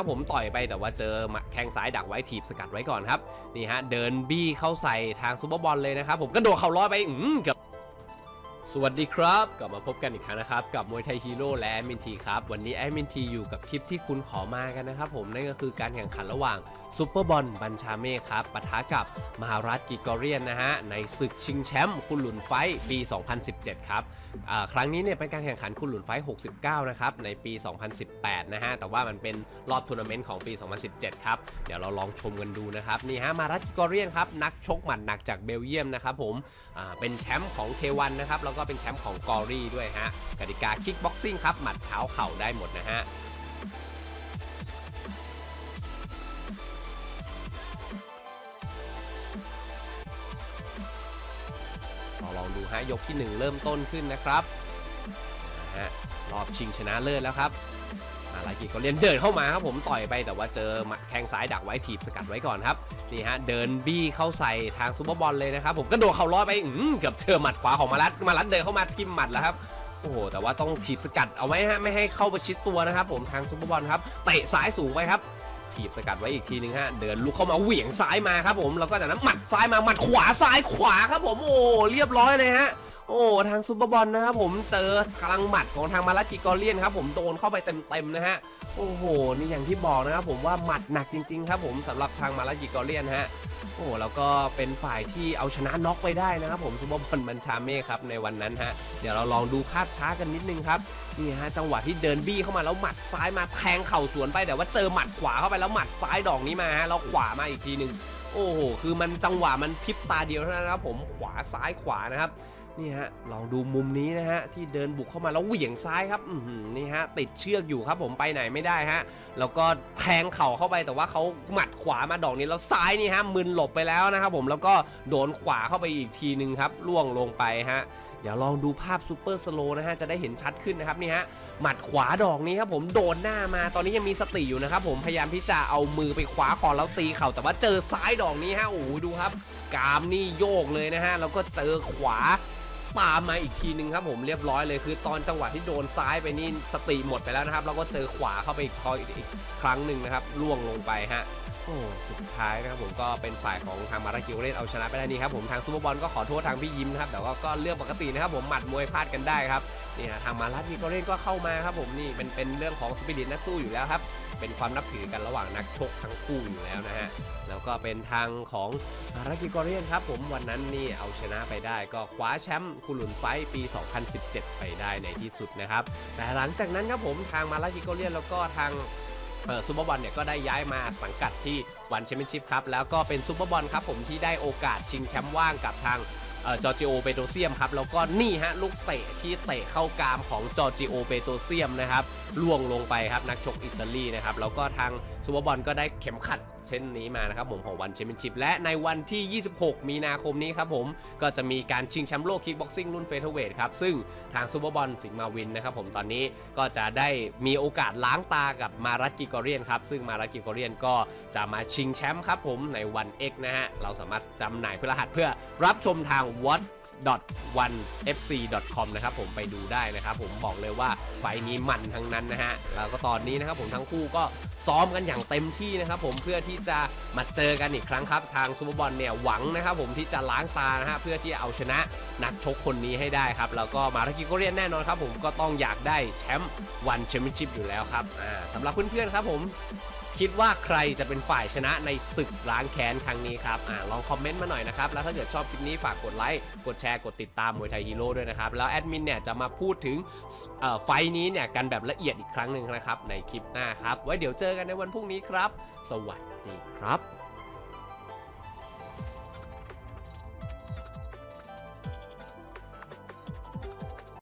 ครับผมต่อยไปแต่ว่าเจอหมัดแข้งซ้ายดักไว้ถีบสกัดไว้ก่อนครับนี่ฮะเดินบี้เข้าใส่ทางซูเปอร์บอลเลยนะครับผมกระโดดเข่าร้อยไปอืมเกือบ สวัสดีครับ กลับมาพบกันอีกครั้งนะครับ กับมวยไทยฮีโร่และแอมินทีครับ วันนี้แอมินทีอยู่กับคลิปที่คุณขอมากันนะครับผมนั่นก็คือการแข่งขันระหว่างซูเปอร์บอลบัญชาเมฆครับปะทะกับมหารัฐกิกอเรียนนะฮะ ในศึกชิงแชมป์คุณหลุนไฟปี 2017 ครับครั้งนี้เนี่ยเป็นการแข่งขันคุณหลุนไฟ 69 นะครับ ในปี 2018 นะฮะ แต่ว่ามันเป็นรอบทัวร์นาเมนต์ของปี 2017 ครับ เดี๋ยวเราลองชมกันดูนะครับ นี่ฮะมารัตกอเรียนครับนักชกหมัดหนักจากเบลเยียมนะครับผมเป็นแชมป์ของเควันนะครับแล้วก็เป็นแชมป์ของกอรี่ด้วยฮะกติกาคิกบ็อกซิ่งครับหมัดเท้าเข่าได้หมดนะฮะลองดูฮะยกที่ 1 เริ่มต้นขึ้นนะครับฮะรอบชิงชนะเลิศแล้วครับ มาลากิก็เลียนเดินเข้ามาครับผมต่อยไปแต่ว่าเจอแข้งซ้ายดักไว้ถีบสกัดไว้ก่อนครับนี่ฮะเดินบี้เข้าใส่ทางซูเปอร์บอลเลยนะครับผมกระโดดเข่าร้อยไปอืมเกือบเจอหมัดขวาของมารัดมารัดเดินเข้ามาทิมหมัดแล้วครับโอ้โหแต่ว่าต้องถีบสกัดเอาไว้ฮะไม่ให้เข้าประชิดตัวนะครับผมทางซูเปอร์บอลครับเตะซ้ายสูงไปครับถีบสกัดไว้อีกทีนึงฮะเดินลุกเข้ามาเหวี่ยงซ้ายมาครับผมแล้วก็จากนั้นหมัดซ้ายมาหมัดขวาซ้ายขวาครับผมโอ้เรียบร้อยเลยฮะ โอ้ทางซูเปอร์บอลนะครับผมเจอกลางหมัดของทางมาราจิกอเลียนครับผมโดนเข้าไปเต็มๆนะฮะโอ้โหนี่อย่างที่บอกนะครับผมว่าหมัดหนักจริงๆครับผมสำหรับทางมาราจิกอเลียนฮะโอ้แล้วก็เป็นฝ่ายที่เอาชนะน็อกไปได้นะครับผมซูเปอร์บอลบัญชาเมฆครับในวันนั้นฮะเดี๋ยวเราลองดูภาพช้ากันนิดนึงครับนี่ฮะจังหวะที่เดินบี้เข้ามาแล้วหมัดซ้ายมาแทงเข่าสวนไปแต่ว่าเจอหมัดขวาเข้าไปแล้วหมัดซ้ายดอกนี้มาฮะแล้วขวามาอีกทีหนึ่งโอ้โหคือมันจังหวะมันพริบตาเดียวเท่านั้นครับผมขวาซ้ายขวานะครับ นี่ฮะลองดูมุมนี้นะฮะที่เดินบุกเข้ามาแล้วเหวี่ยงซ้ายครับนี่ฮะติดเชือกอยู่ครับผมไปไหนไม่ได้ฮะแล้วก็แทงเข่าเข้าไปแต่ว่าเขาหมัดขวามาดอกนี้แล้วซ้ายนี่ฮะมึนหลบไปแล้วนะครับผมแล้วก็โดนขวาเข้าไปอีกทีหนึ่งครับล่วงลงไปฮะเดี๋ยวลองดูภาพซูเปอร์สโลนะฮะจะได้เห็นชัดขึ้นนะครับนี่ฮะหมัดขวาดอกนี้ครับผมโดนหน้ามาตอนนี้ยังมีสติอยู่นะครับผมพยายามที่จะเอามือไปขวาคอแล้วตีเข่าแต่ว่าเจอซ้ายดอกนี้ฮะโอ้โหดูครับ กามนี่โยกเลยนะฮะแล้วก็เจอขวา ตามมาอีกทีนึงครับผมเรียบร้อยเลยคือตอนจังหวะที่โดนซ้ายไปนี่สติหมดไปแล้วนะครับ แล้วก็เจอขวาเข้าไปอีกออีกครั้งหนึ่งนะครับล่วงลงไปฮะโอ้สุดท้ายนะครับผมก็เป็นฝ่ายของทางมารากิโอเรนเอาชนะไปได้นี่ครับผมทางซูเปอร์บอลก็ขอโทษทางพี่ยิ้มนะครับแต่ว่าก็เรื่องปกตินะครับผมหมัดมวยพลาดกันได้ครับนี่นะทางมารากิโอเรนก็เข้ามาครับผมนี่เป็นเป็นเรื่องของสปิริตนักสู้อยู่แล้วครับ เป็นความนับถือกันระหว่างนักชกทั้งคู่อยู่แล้วนะฮะ แล้วก็เป็นทางของรากิโอเรนครับผมวันนั้นนี่เอาชนะไปได้ก็คว้าแชมป์คุรุนไฟปี 2017 ไปได้ในที่สุดนะครับ แต่หลังจากนั้นครับผมทางมารากิโอเรนแล้วก็ทางเออซูเปอร์บอลเนี่ยก็ได้ย้ายมาสังกัดที่วันแชมเปี้ยนชิพครับแล้วก็เป็นซูเปอร์บอลครับผมที่ได้โอกาสชิงแชมป์ว่างกับทาง จอร์จิโอเปโตเซียมครับ แล้วก็นี่ฮะลูกเตะที่เตะเข้ากรามของจอร์จิโอเปโตเซียมนะครับล่วงลงไปครับนักชกอิตาลีนะครับแล้วก็ทางซูเปอร์บอลก็ได้เข็มขัดเช่นนี้มานะครับผมของวันแชมเปี้ยนชิพและในวันที่ 26 มีนาคมนี้ครับผมก็จะมีการชิงแชมป์โลกคิกบ็อกซิ่งรุ่นเฟเธอร์เวทครับซึ่งทางซูเปอร์บอลสิงห์มาวินนะครับผมตอนนี้ก็จะได้มีโอกาสล้างตากับมารัตกิกอเรียนครับซึ่งมารัตกิกอเรียนก็จะมาชิงแชมป์ครับผมในวัน X นะฮะเราสามารถจำหน่ายเพื่อรหัสเพื่อรับชมทาง what one.fc com นะครับผมไปดูได้นะครับผมบอกเลยว่าไฟนี้มันทั้งนั้นนะฮะแล้วก็ตอนนี้นะครับผมทั้งคู่ก็ซ้อมกันอย่างเต็มที่นะครับผมเพื่อที่จะมาเจอกันอีกครั้งครับ ทางซูเปอร์บอลเนี่ยหวังนะครับผมที่จะล้างตานะฮะเพื่อที่จะเอาชนะนักชกคนนี้ให้ได้ครับ แล้วก็มารากิโกเรียนแน่นอนครับผมก็ต้องอยากได้แชมป์วันแชมเปี้ยนชิพอยู่แล้วครับอ่าสำหรับเพื่อนๆครับผม คิดว่าใครจะเป็นฝ่ายชนะในศึกล้างแค้นครั้งนี้ครับอ่าลองคอมเมนต์มาหน่อยนะครับ แล้วถ้าเกิดชอบคลิปนี้ฝากกดไลค์ กดแชร์ กดติดตามมวยไทยฮีโร่ด้วยนะครับ แล้วแอดมินเนี่ยจะมาพูดถึงเอ่อไฟนี้เนี่ยกันแบบละเอียดอีกครั้งหนึ่งนะครับในคลิปหน้าครับ ไว้เดี๋ยวเจอกันในวันพรุ่งนี้ครับ สวัสดีครับ